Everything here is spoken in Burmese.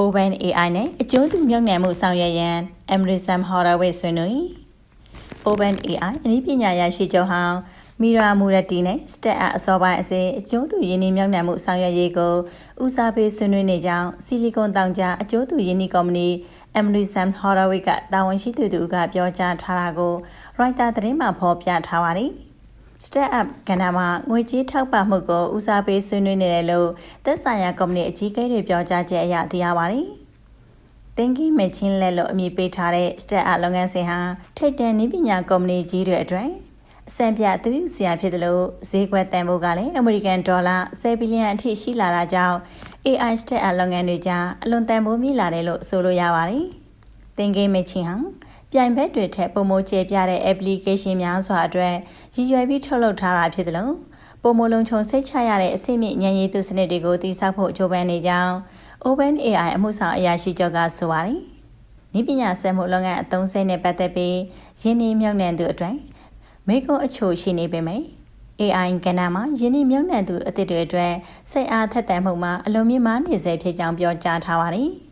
OpenAI နဲ့အကျိုးတူမြှုပ်နှံမှုဆောင်ရွက်ရန် Emerson Horowitz ဆွေးနွေး OpenAI အနည်းပညာရရှိချုပ်ဟောင်းမီရာမူရတီနဲ့ Stat အစောပိုင်းအစေအကျိုးတူရင်းနှီးမြှုပ်နှံမှုဆောင်ရွက်ရေးကိုဦးစားပေးဆွေးနွေးနေကြောင်းဆီလီကွန်တောင်ကြားအကျိုးတူရင်းနှီးကုမ္ပဏီ Emerson Horowitz ကတာဝန်ရှိသူတို့ကပြောကြားထားတာကို Reuters သတင်းမှာဖော်ပြထားပါတယ်။ Startup ကဏ္ဍမှာငွေကြေးထောက်ပံ့မှုကိုဦးစားပေးဆွေးနွေးနေတယ်လို့သက်ဆိုင်ရာကုမ္ပဏီအကြီးအကဲတွေပြောကြားချက်အရသိရပါတယ်။ Thinking Machine လက်လို့အမည်ပေးထားတဲ့ Startup လုပ်ငန်းစဉ်ဟာထိပ်တန်းနည်းပညာကုမ္ပဏီကြီးတွေအတွက်အဆင့်ပြသတိစရာဖြစ်တယ်လို့ဈေးကွက်တန်ဖိုးကလည်းအမေရိကန်ဒေါ်လာ10ဘီလီယံအထိရှိလာတာကြောင့် AI Startup လုပ်ငန်းတွေကြားအလွန်တန်ဖိုးမြင့်လာတယ်လို့ဆိုလို့ရပါတယ်။ Thinking Machine ဟာ ပြိုင်ဘက်တွေထက်ပုံမိုကျပြတဲ့ application များစွာအတွက်ရည်ရွယ်ပြီးထုတ်လုပ်ထားတာဖြစ်တယ်လို့ပုံမလုံးချုံစိတ်ချရတဲ့အစိမ့်မြင့်ဉာဏ်ရည်သူစနစ်တွေကိုတည်ဆောက်ဖို့ကြိုးပမ်းနေကြောင်း OpenAI အမှုဆောင်အရာရှိချုပ်ကဆိုပါတယ်။ဤပညာဆက်မှုလုပ်ငန်းအသုံးစဲနဲ့ပတ်သက်ပြီးယင်းနှိမ့်မြုံနှံသူအတွက်မိကုံအချို့ရှိနေပေမယ့် AI ကဏ္ဍမှာယင်းနှိမ့်မြုံနှံသူအသစ်တွေအတွက်စိတ်အားထက်သန်မှုမှာအလုံးမြင့်မားနေစေဖြစ်ကြောင်းပြောကြားထားပါတယ်။